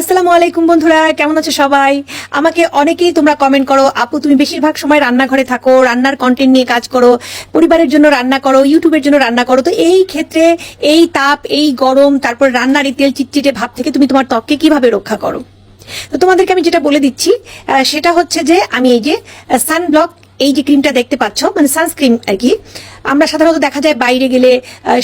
আসসালামু আলাইকুম বন্ধুরা, কেমন আছো সবাই? আমাকে অনেকেই তোমরা কমেন্ট করো, আপু, তুমি বেশিরভাগ সময় রান্নাঘরে থাকো, রান্নার কন্টেন্ট নিয়ে কাজ করো, পরিবারের জন্য রান্না করো ইউটিউবের জন্য রান্না করো। তো এই ক্ষেত্রে এই তাপ, এই গরম, তারপর রান্নার এই তেল চিটচিটে ভাব থেকে তুমি তোমার ত্বককে কীভাবে রক্ষা করো? তো তোমাদেরকে আমি যেটা বলে দিচ্ছি সেটা হচ্ছে যে, আমি এই যে সানব্লক এই যে ক্রিমটা দেখতে পাচ্ছ মানে সানস্ক্রিন আর কি, আমরা সাধারণত দেখা যায় বাইরে গেলে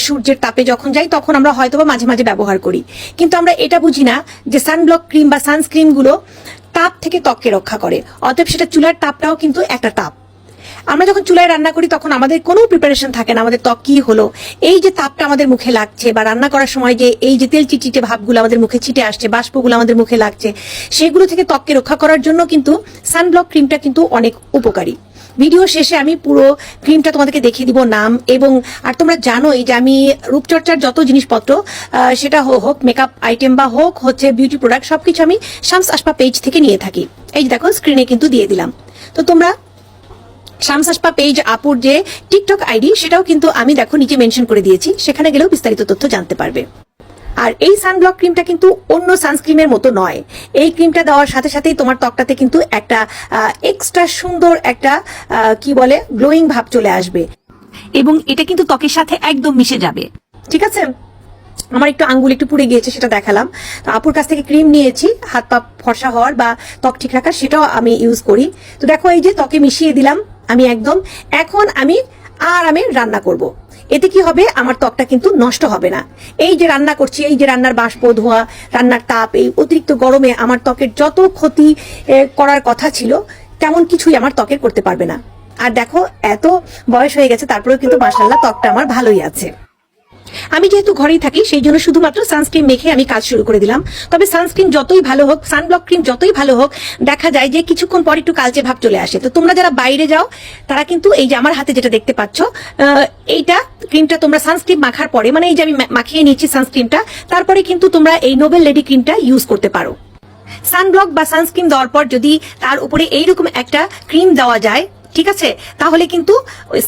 সূর্যের তাপে যখন যাই, তখন আমরা হয়তো বা মাঝে মাঝে ব্যবহার করি। কিন্তু আমরা এটা বুঝি না যে সানব্লক ক্রিম বা সানস্ক্রিনগুলো তাপ থেকে ত্বককে রক্ষা করে। অতএব সেটা চুলার তাপটাও কিন্তু একটা তাপ। আমরা যখন চুলায় রান্না করি, তখন আমাদের কোনো প্রিপারেশন থাকে না, আমাদের ত্বক কি হলো, এই যে তাপটা আমাদের মুখে লাগছে বা রান্না করার সময় যে এই যে তেল চিটচিটে ভাবগুলো আমাদের মুখে ছিটে আসছে, বাষ্পগুলো আমাদের মুখে লাগছে, সেগুলো থেকে ত্বককে রক্ষা করার জন্য কিন্তু সানব্লক ক্রিমটা কিন্তু অনেক উপকারী। ভিডিও শেষে আমি পুরো ক্রিমটা তোমাদেরকে দেখিয়ে দিব নাম এবং আর তোমরা জানোই যে আমি রূপচর্চার যত জিনিসপত্র সেটা হোক মেকআপ আইটেম বা হোক হচ্ছে বিউটি প্রোডাক্ট সবকিছু আমি শামস আশপা পেজ থেকে নিয়ে থাকি। এই যে দেখো স্ক্রিনে কিন্তু দিয়ে দিলাম। তো তোমরা শামসাসপা পেজ আপুর যে টিকটক আইডি সেটাও কিন্তু আমি দেখো, নিচে মেনশন করে দিয়েছি। সেখানে গেলেও বিস্তারিত তথ্য জানতে পারবে। আর এই সানব্লক ক্রিমটা কিন্তু অন্য সানস্ক্রিমের মতো নয়। এই ক্রিমটা দেওয়ার সাথে সাথেই তোমার ত্বকটাতে কিন্তু একটা এক্সট্রা সুন্দর একটা কি বলে গ্লোয়িং ভাব চলে আসবে। এবং এটা কিন্তু ত্বকের সাথে একদম মিশে যাবে। ঠিক আছে? আমার একটু আঙ্গুল একটু পুড়ে গিয়েছে, সেটা দেখালাম। তো আপুর কাছ থেকে ক্রিম নিয়েছি, হাত পা ফর্সা হওয়ার বা ত্বক ঠিক রাখার, সেটাও আমি ইউজ করি। তো দেখো এই যে ত্বকে মিশিয়ে দিলাম আমি একদম। এখন আমি আর আমি রান্না করব। এতে কি হবে? আমার ত্বকটা কিন্তু নষ্ট হবে না। এই যে রান্না করছি, এই যে রান্নার বাষ্প, ধোয়া, রান্নার তাপ, এই অতিরিক্ত গরমে আমার ত্বকের যত ক্ষতি করার কথা ছিল, তেমন কিছুই আমার ত্বকের করতে পারবে না। আর দেখো, এত বয়স হয়ে গেছে, তারপরেও কিন্তু মাসাল্লাহ ত্বকটা আমার ভালোই আছে। আমি যেহেতু ঘরেই থাকি, সেই জন্য শুধুমাত্র সানস্ক্রিন মেখে আমি কাজ শুরু করে দিলাম। তবে সানস্ক্রিন যতই ভালো হোক সানব্লক ক্রিম যতই ভালো হোক, দেখা যায় যে কিছুক্ষণ পর একটু কালচে ভাব চলে আসে। তো তোমরা যারা বাইরে যাও, তারা কিন্তু এই যে আমার হাতে যেটা দেখতে পাচ্ছ এইটা ক্রিমটা তোমরা সানস্ক্রিন মাখার পরে মানে এই যে আমি মাখিয়ে নিচ্ছি সানস্ক্রিনটা তারপরে কিন্তু তোমরা এই নোবেল লেডি ক্রিমটা ইউজ করতে পারো। সানব্লক বা সানস্ক্রিন দেওয়ার পর যদি তার উপরে এইরকম একটা ক্রিম দেওয়া যায়, ঠিক আছে? তাহলে কিন্তু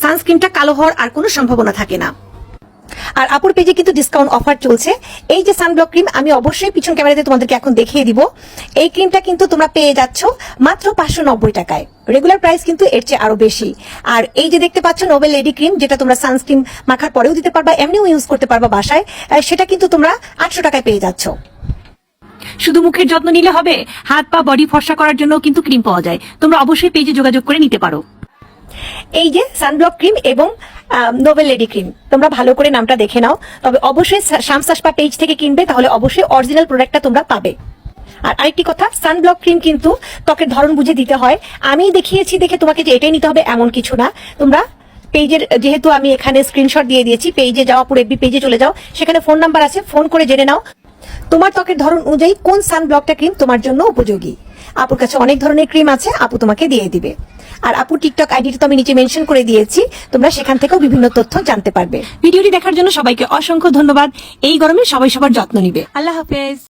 সানস্ক্রিনটা কালো হওয়ার আর কোনো সম্ভাবনা থাকে না। আর আপুর পেজে কিন্তু ডিসকাউন্ট অফার চলছে। এই যে সানব্লক ক্রিম আমি অবশ্যই পিছন ক্যামেরাতে তোমাদেরকে এখন দেখিয়ে দিব। এই ক্রিমটা কিন্তু তোমরা পেয়ে যাচ্ছ মাত্র পাঁচশো নব্বই টাকায়। রেগুলার প্রাইস কিন্তু এর চেয়ে আরও বেশি। আর এই যে দেখতে পাচ্ছ নোবেল লেডি ক্রিম যেটা তোমরা সানস্ক্রিন মাখার পরেও দিতে পারবা, এমনিও ইউজ করতে পারবা বাসায় সেটা কিন্তু তোমরা আটশো টাকায় পেয়ে যাচ্ছ। শুধু মুখের যত্ন নিলে হবে, হাত পা বডি ফর্সা করার জন্য কিন্তু ক্রিম পাওয়া যায়। তোমরা অবশ্যই পেজে যোগাযোগ করে নিতে পারো। এই যে সানব্লক ক্রিম এবং নোবেল লেডি ক্রিম তোমরা ভালো করে নামটা দেখে নাও। তবে অবশ্যই শামসাসপা পেজ থেকে কিনবে, তাহলে অবশ্যই অরিজিনাল প্রোডাক্টটা তোমরা পাবে। আর আরেকটি কথা সানব্লক ক্রিম কিন্তু ত্বকের ধরন বুঝে দিতে হয়। আমি দেখিয়েছি দেখে তোমাকে যে এটাই নিতে হবে এমন কিছু না। তোমরা পেজের যেহেতু আমি এখানে স্ক্রিনশট দিয়ে দিয়েছি পেজে যাওয়া পুরো এফবি পেজে চলে যাও। সেখানে ফোন নাম্বার আছে ফোন করে জেনে নাও। তোমার ত্বকের ধরন অনুযায়ী কোন সানব্লকটা ক্রিম তোমার জন্য উপযোগী? আপুর কাছে অনেক ধরনের ক্রিম আছে, আপু তোমাকে দিয়ে দিবে। আর আপু টিকটক আইডিটা তো আমি নিচে মেনশন করে দিয়েছি, তোমরা সেখান থেকেও বিভিন্ন তথ্য জানতে পারবে। ভিডিওটি দেখার জন্য সবাইকে অসংখ্য ধন্যবাদ। এই গরমে সবাই সবার যত্ন নিবে। আল্লাহ হাফেজ।